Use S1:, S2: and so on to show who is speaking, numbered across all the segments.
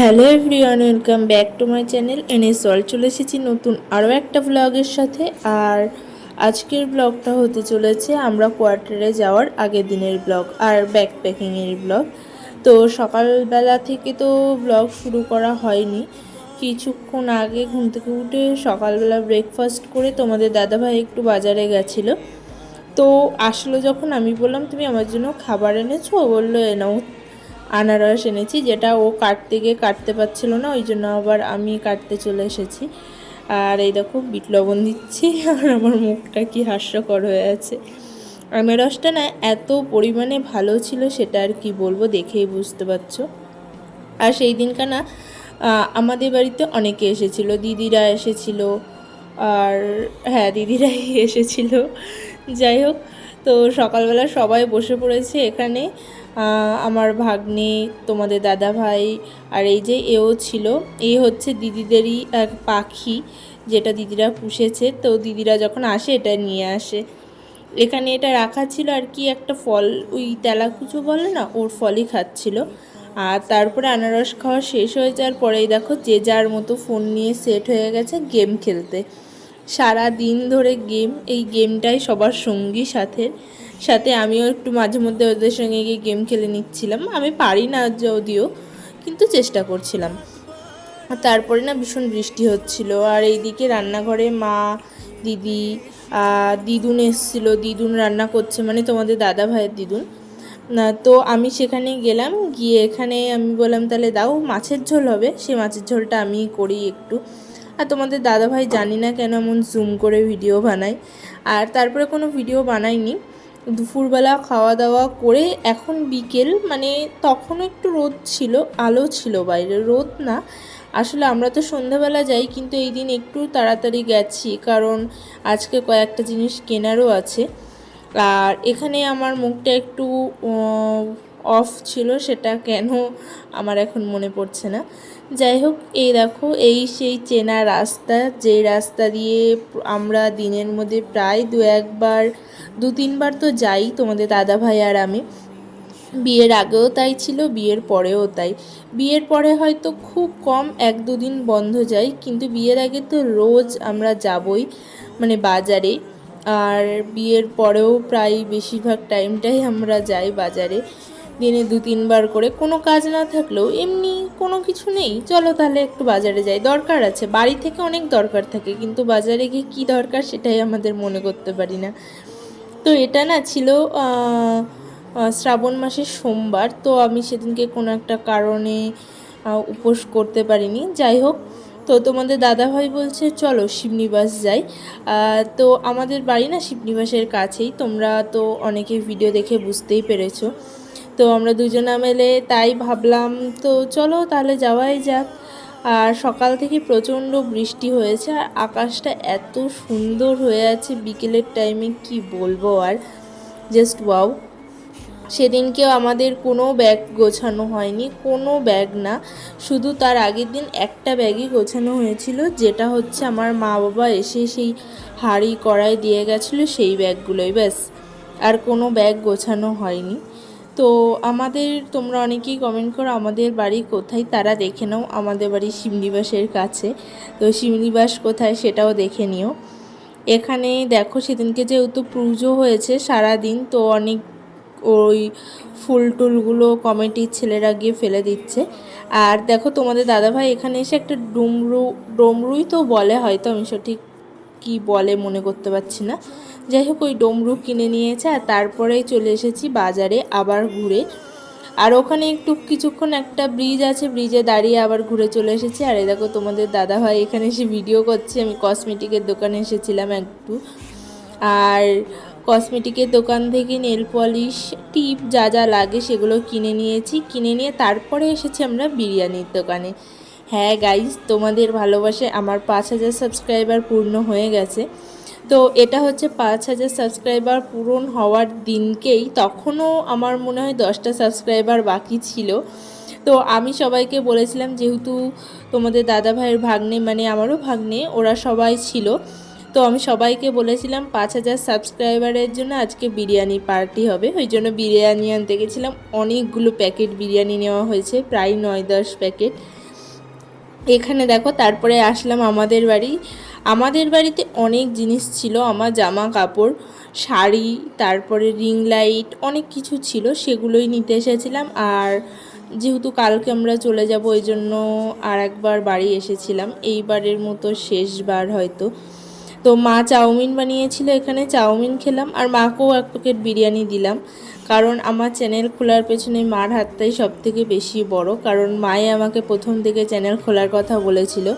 S1: Hello everyone, welcome back to my channel এনে সল চলে এসেছি নতুন আরও একটা ব্লগের সাথে। আর আজকের ব্লগটা হতে চলেছে আমরা কোয়ার্টারে যাওয়ার আগের দিনের ব্লগ আর ব্যাক প্যাকিংয়ের ব্লগ তো সকালবেলা থেকে তো ব্লগ শুরু করা হয়নি। কিছুক্ষণ আগে ঘুম থেকে উঠে সকালবেলা ব্রেকফাস্ট করে তোমাদের দাদাভাই একটু বাজারে গেছিল। তো আসলো যখন আমি বললাম, তুমি আমার জন্য খাবার এনেছো? বলল এনাও আনারস এনেছি, যেটা ও কাটতে গিয়ে কাটতে পারছিল না, ওই জন্য আবার আমি কাটতে চলে এসেছি। আর এই দেখো, বিট লবণ দিচ্ছি, আর আমার মুখটা কি হাস্যকর হয়ে আছে। আনারসটা না এত পরিমাণে ভালো ছিল, সেটা আর কি বলব, দেখেই বুঝতে পারছ। আর সেই দিনকা না আমাদের বাড়িতে অনেকে এসেছিল, দিদিরা এসেছিল, আর হ্যাঁ দিদিরাই এসেছিল। যাই হোক, তো সকালবেলা সবাই বসে পড়েছে এখানে। আমার ভাগ্নে, তোমাদের দাদা ভাই আর এই যে এও ছিল, এই হচ্ছে দিদিদেরই এক পাখি যেটা দিদিরা পুষেছে। তো দিদিরা যখন আসে এটা নিয়ে আসে। এখানে এটা রাখা ছিল আর কি একটা ফল, ওই তেলাকুচো বলে না, ওর ফলই খাচ্ছিল। আর তারপরে আনারস খাওয়া শেষ হয়ে যাওয়ার পরেই দেখো যে যার মতো ফোন নিয়ে সেট হয়ে গেছে গেম খেলতে। সারা দিন ধরে গেম, এই গেমটাই সবার সঙ্গী সাথে। সাথে আমিও একটু মাঝে মধ্যে ওদের সঙ্গে গিয়ে গেম খেলে নিচ্ছিলাম। আমি পারি না যদিও, কিন্তু চেষ্টা করছিলাম। তারপরে না ভীষণ বৃষ্টি হচ্ছিল। আর এইদিকে রান্নাঘরে মা, দিদি দিদুন এসছিল। দিদুন রান্না করছে মানে তোমাদের দাদা ভাইয়ের দিদুন। তো আমি সেখানে গেলাম, গিয়ে এখানে আমি বললাম, তাহলে দাও, মাছের ঝোল হবে। সেই মাছের ঝোলটা আমি করি একটু। আর তোমাদের দাদা ভাই জানি না কেন এমন জুম করে ভিডিও বানাই আর তারপরে কোনো ভিডিও বানাইনি দুপুরবেলা খাওয়া দাওয়া করে এখন বিকেল মানে তখনও একটু রোদ ছিল, আলো ছিল বাইরে, রোদ না। আসলে আমরা তো সন্ধ্যাবেলা যাই, কিন্তু এই দিন একটু তাড়াতাড়ি গেছি, কারণ আজকে কয়েকটা জিনিস কেনারও আছে। আর এখানে আমার মুখটা একটু অফ ছিল, সেটা কেন আমার এখন মনে পড়ছে না। যাই হোক, এই দেখো, এই সেই চেনা রাস্তা, যেই রাস্তা দিয়ে আমরা দিনের মধ্যে প্রায় দু একবার দু তিনবার তো যাই তোমাদের দাদা ভাই আর আমি। বিয়ের আগেও তাই ছিল, বিয়ের পরেও তাই। বিয়ের পরে হয়তো খুব কম এক দুদিন বন্ধ যায় কিন্তু বিয়ের আগে তো রোজ আমরা যাবই মানে বাজারে। আর বিয়ের পরেও প্রায় বেশিরভাগ টাইমটাই আমরা যাই বাজারে, দিনে দু তিনবার করে। কোনো কাজ না থাকলেও এমনি কোনো কিছু নেই, চলো তাহলে একটু বাজারে যাই। দরকার আছে, বাড়ি থেকে অনেক দরকার থাকে, কিন্তু বাজারে গিয়ে কী দরকার সেটাই আমাদের মনে করতে পারি না। তো এটা না ছিল শ্রাবণ মাসের সোমবার, তো আমি সেদিনকে কোনো একটা কারণে উপোস করতে পারিনি। যাই হোক, তো তোমাদের দাদাভাই বলছে, চলো শিবনিবাস যাই। তো আমাদের বাড়ি না শিবনিবাসের কাছেই, তোমরা তো অনেকে ভিডিও দেখে বুঝতেই পেরেছ। তো আমরা দুজনা মিলে তাই ভাবলাম, তো চলো তাহলে যাওয়াই যাক। আর সকাল থেকে প্রচণ্ড বৃষ্টি হয়েছে, আর আকাশটা এত সুন্দর হয়ে আছে বিকেলের টাইমে কি বলব আর? জাস্ট ওয়াও সেদিনকেও আমাদের কোনো ব্যাগ গোছানো হয়নি, কোনো ব্যাগ না। শুধু তার আগের দিন একটা ব্যাগই গোছানো হয়েছিল, যেটা হচ্ছে আমার মা বাবা এসে সেই হাঁড়ি কড়াই দিয়ে গেছিল, সেই ব্যাগগুলোই ব্যাস। আর কোনো ব্যাগ গোছানো হয়নি। তো আমাদের তোমরা অনেকেই কমেন্ট করো, আমাদের বাড়ি কোথায় তারা দেখে নাও, আমাদের বাড়ি শিমনিবাসের কাছে। তো শিমনিবাস কোথায় সেটাও দেখে নিও। এখানে দেখো সেদিনকে যেহেতু পুজো হয়েছে সারা দিন তো অনেক ওই ফুল টুলগুলো কমিটির ছেলেরা গিয়ে ফেলে দিচ্ছে। আর দেখো তোমাদের দাদাভাই এখানে এসে একটা ডুমরু, ডমরুই তো বলে, হয়তো আমি সঠিক কি বলে মনে করতে পারছি না। যাই হোক ওই ডমরু কিনে নিয়েছে আর তারপরেই চলে এসেছি বাজারে আবার ঘুরে। আর ওখানে একটু কিছুক্ষণ একটা ব্রিজ আছে, ব্রিজে দাঁড়িয়ে আবার ঘুরে চলে এসেছি। আর এ দেখো, তোমাদের দাদা ভাই এখানে এসে ভিডিও করছে। আমি কসমেটিকের দোকানে এসেছিলাম একটু। আর কসমেটিকের দোকান থেকে নেল পলিশ, টিপ যা যা লাগে সেগুলো কিনে নিয়েছি। কিনে নিয়ে তারপরে এসেছি আমরা বিরিয়ানির দোকানে। হ্যাঁ গাইজ তোমাদের ভালোবাসে আমার পাঁচ হাজার সাবস্ক্রাইবার পূর্ণ হয়ে গেছে। তো এটা হচ্ছে পাঁচ হাজার সাবস্ক্রাইবার পূরণ হওয়ার দিনকেই তখনও আমার মনে হয় দশটা সাবস্ক্রাইবার বাকি ছিল। তো আমি সবাইকে বলেছিলাম যেহেতু তোমাদের দাদা ভাইয়ের ভাগ্নে মানে আমারও ভাগ্নে, ওরা সবাই ছিল। তো আমি সবাইকে বলেছিলাম পাঁচ হাজার সাবস্ক্রাইবারের জন্য আজকে বিরিয়ানি পার্টি হবে। ওই জন্য বিরিয়ানি আনতে গেছিলাম। অনেকগুলো প্যাকেট বিরিয়ানি নেওয়া হয়েছে, প্রায় নয় দশ প্যাকেট। এখানে দেখো, তারপরে আসলাম আমাদের বাড়ি। আমাদের বাড়িতে অনেক জিনিস ছিল, আমার জামা কাপড় শাড়ি, তারপরে রিং লাইট অনেক কিছু ছিল, সেগুলোই নিতে এসেছিলাম। আর যেহেতু কালকে আমরা চলে যাব, ওই জন্য আর একবার বাড়ি এসেছিলাম। এইবারের মতো শেষবার হয়তো। তো মা চাউমিন বানিয়েছিল, এখানে চাউমিন খেলাম, আর মাকেও এক প্যাকেট বিরিয়ানি দিলাম। কারণ আমার চ্যানেল খোলার পেছনে মার হাতটাই সব থেকে বেশি বড়, কারণ মায়ে আমাকে প্রথম থেকে চ্যানেল খোলার কথা বলেছিল।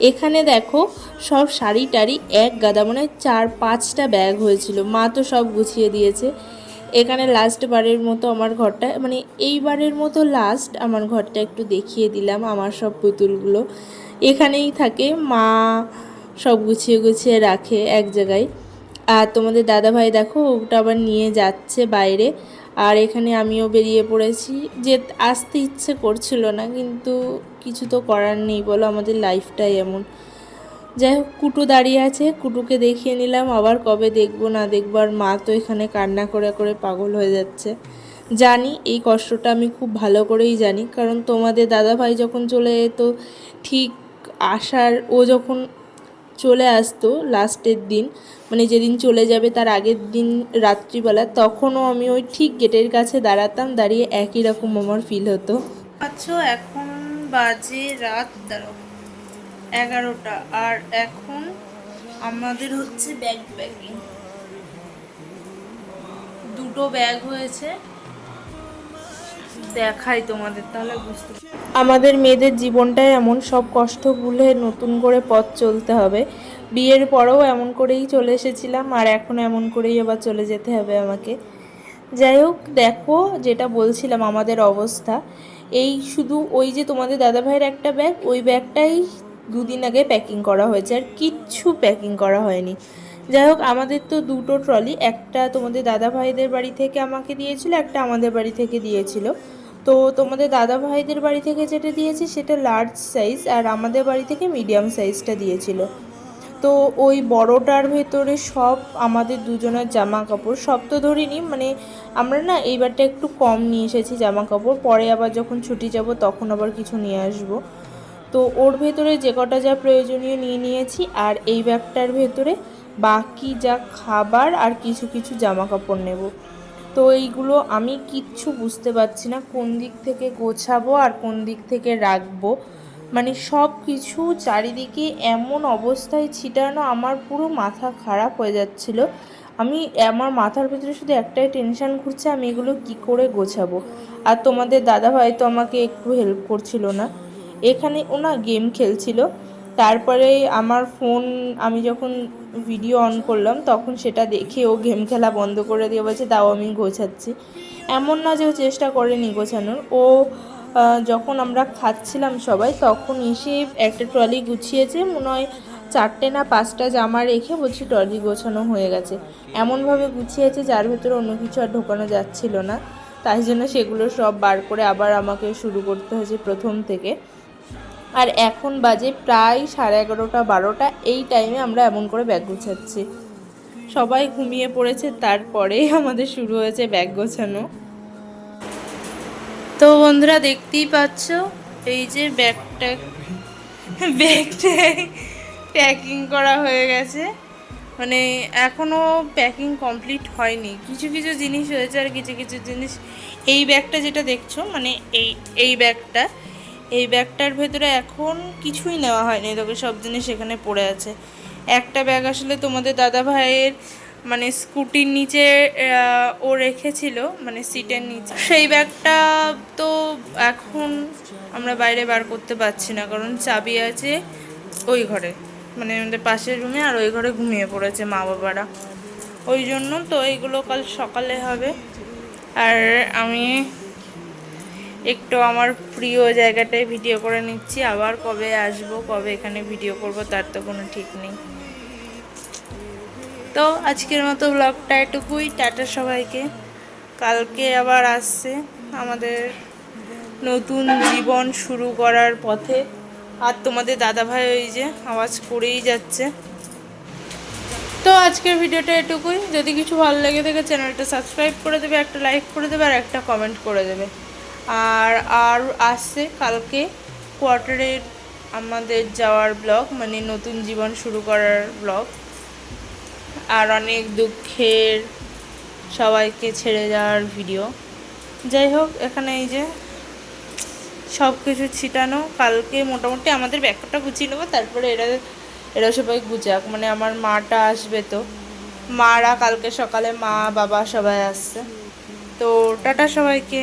S1: এখানে দেখো সব শাড়ি টাড়ি এক গাদা মানে চার পাঁচটা ব্যাগ হয়েছিল। মা তো সব গুছিয়ে দিয়েছে। এখানে লাস্ট বারের মতো আমার ঘরটা মানে এইবারের মতো লাস্ট আমার ঘরটা একটু দেখিয়ে দিলাম আমার সব পুতুলগুলো। এখানেই থাকে, মা সব গুছিয়ে গুছিয়ে রাখে এক জায়গায়। আর তোমাদের দাদাভাই দেখো, ওটা আবার নিয়ে যাচ্ছে বাইরে। আর এখানে আমিও বেরিয়ে পড়েছি। যে আসতে ইচ্ছে করছিল না, কিন্তু কিছু তো করার নেই, বলো আমাদের লাইফটাই এমন। যাই হোক, কুটু দাঁড়িয়ে আছে, কুটুকে দেখিয়ে নিলাম। আবার কবে দেখব, না দেখব, আর মা তো এখানে কান্না করে করে পাগল হয়ে যাচ্ছে। জানি, এই কষ্টটা আমি খুব ভালো করেই জানি। কারণ তোমাদের দাদাভাই যখন চলে যেত ঠিক আসার, ও যখন চলে আসতো লাস্টের দিন। মানে যেদিন চলে যাবে তার আগের দিন রাত্রিবেলা, তখনও আমি ওই ঠিক গেটের কাছে দাঁড়াতাম, দাঁড়িয়ে একই রকম আমার ফিল হতো। আচ্ছা এখন বাজে রাত, দাঁড়াও, এগারোটা। আর এখন আমাদের হচ্ছে ব্যাগ প্যাকিং দুটো ব্যাগ হয়েছে। দেখাই তোমাদের, তাহলে বুঝতে আমাদের মেয়েদের জীবনটাই এমন সব কষ্ট ভুলে নতুন করে পথ চলতে হবে। বিয়ের পরেও এমন করেই চলে এসেছিলাম, আর এখন এমন করেই আবার চলে যেতে হবে আমাকে। যাই হোক, দেখো যেটা বলছিলাম, আমাদের অবস্থা। এই শুধু ওই যে তোমাদের দাদাভাইয়ের একটা ব্যাগ ওই ব্যাগটাই দুদিন আগে প্যাকিং করা হয়েছে, আর কিচ্ছু প্যাকিং করা হয়নি। যাই হোক, আমাদের তো দুটো ট্রলি একটা তোমাদের দাদা ভাইদের বাড়ি থেকে আমাকে দিয়েছিল, একটা আমাদের বাড়ি থেকে দিয়েছিল। তো তোমাদের দাদা ভাইদের বাড়ি থেকে যেটা দিয়েছে, সেটা লার্জ সাইজ আর আমাদের বাড়ি থেকে মিডিয়াম সাইজটা দিয়েছিল। তো ওই বড়টার ভেতরে সব আমাদের দুজনের জামা কাপড় সব তো ধরিনি মানে আমরা না এইবারটা একটু কম নিয়ে এসেছি জামা কাপড় পরে আবার যখন ছুটি যাব তখন আবার কিছু নিয়ে আসব। তো ওর ভেতরে যে কটা যা প্রয়োজনীয় নিয়ে নিয়েছি, আর এই ব্যাগটার ভেতরে বাকি যা খাবার আর কিছু কিছু জামা কাপড় নেব। তো এইগুলো আমি কিচ্ছু বুঝতে পারছি না, কোন দিক থেকে গোছাবো আর কোন দিক থেকে রাখব। মানে সব কিছু চারিদিকে এমন অবস্থায় ছিটানো, আমার পুরো মাথা খারাপ হয়ে যাচ্ছিল। আমি, আমার মাথার ভিতরে শুধু একটাই টেনশন ঘুরছে, আমি এগুলো কি করে গোছাবো? আর তোমাদের দাদাভাই তো আমাকে একটু হেল্প করছিল না। এখানে ওনা গেম খেলছিল। তারপরে আমার ফোন আমি যখন ভিডিও অন করলাম, তখন সেটা দেখে ও গেম খেলা বন্ধ করে দিয়ে বলছে তাও আমি গোছাচ্ছি। এমন না যে ও চেষ্টা করেনি গোছানোর। ও যখন আমরা খাচ্ছিলাম সবাই, তখন এসে একটা ট্রলি গুছিয়েছে, মনে হয় চারটে না পাঁচটা জামা রেখে বলছি ট্রলি গোছানো হয়ে গেছে। এমনভাবে গুছিয়েছে, যার ভেতরে অন্য কিছু আর ঢোকানো যাচ্ছিল না। তাই জন্য সেগুলো সব বার করে আবার আমাকে শুরু করতে হয়েছে প্রথম থেকে। আর এখন বাজে প্রায় সাড়ে এগারোটা, বারোটা। এই টাইমে আমরা এমন করে ব্যাগ গোছাচ্ছি। সবাই ঘুমিয়ে পড়েছে তারপরেই আমাদের শুরু হয়েছে ব্যাগ গোছানো। তো বন্ধুরা, দেখতেই পাচ্ছ, এই যে ব্যাগটা ব্যাগটা প্যাকিং করা হয়ে গেছে। মানে এখনও প্যাকিং কমপ্লিট হয়নি। কিছু কিছু জিনিস হয়েছে আর কিছু কিছু জিনিস। এই ব্যাগটা যেটা দেখছ মানে এই এই ব্যাগটা এই ব্যাগটার ভেতরে এখন কিছুই নেওয়া হয়নি তোকে সব জিনিস এখানে পড়ে আছে। একটা ব্যাগ আসলে তোমাদের দাদা ভাইয়ের মানে স্কুটির নিচে ও রেখেছিল মানে সিটের নিচে। সেই ব্যাগটা তো এখন আমরা বাইরে বার করতে পারছি না, কারণ চাবি আছে ওই ঘরে। মানে আমাদের পাশের রুমে আর ওই ঘরে ঘুমিয়ে পড়েছে মা বাবারা ওই জন্য তো এইগুলো কাল সকালে হবে। আর আমি একটু আমার প্রিয় জায়গাটায় ভিডিও করে নিচ্ছি। আবার কবে আসব, কবে এখানে ভিডিও করব, তার তো কোনো ঠিক নেই। তো আজকের মতো ব্লগটা এটুকুই। টাটা সবাইকে। কালকে আবার আসছে আমাদের নতুন জীবন শুরু করার পথে। আর তোমাদের দাদাভাই ওই যে আওয়াজ করেই যাচ্ছে। তো আজকের ভিডিওটা এটুকুই। যদি কিছু ভালো লেগে থাকে, চ্যানেলটা সাবস্ক্রাইব করে দেবে, একটা লাইক করে দেবে, আর একটা কমেন্ট করে দেবে। আর আর আসছে কালকে কোয়ার্টারের আমাদের যাওয়ার ব্লগ মানে নতুন জীবন শুরু করার ব্লগ আর অনেক দুঃখের সবাইকে ছেড়ে যাওয়ার ভিডিও যাই হোক, এখানে এই যে সব কিছু ছিটানো, কালকে মোটামুটি আমাদের ব্যাগটা গুছিয়ে নেব, তারপরে এরা এরা সবাই গুজাক। মানে আমার মাটা আসবে তো। মারা কালকে সকালে মা, বাবা সবাই আসছে। তো টাটা সবাইকে।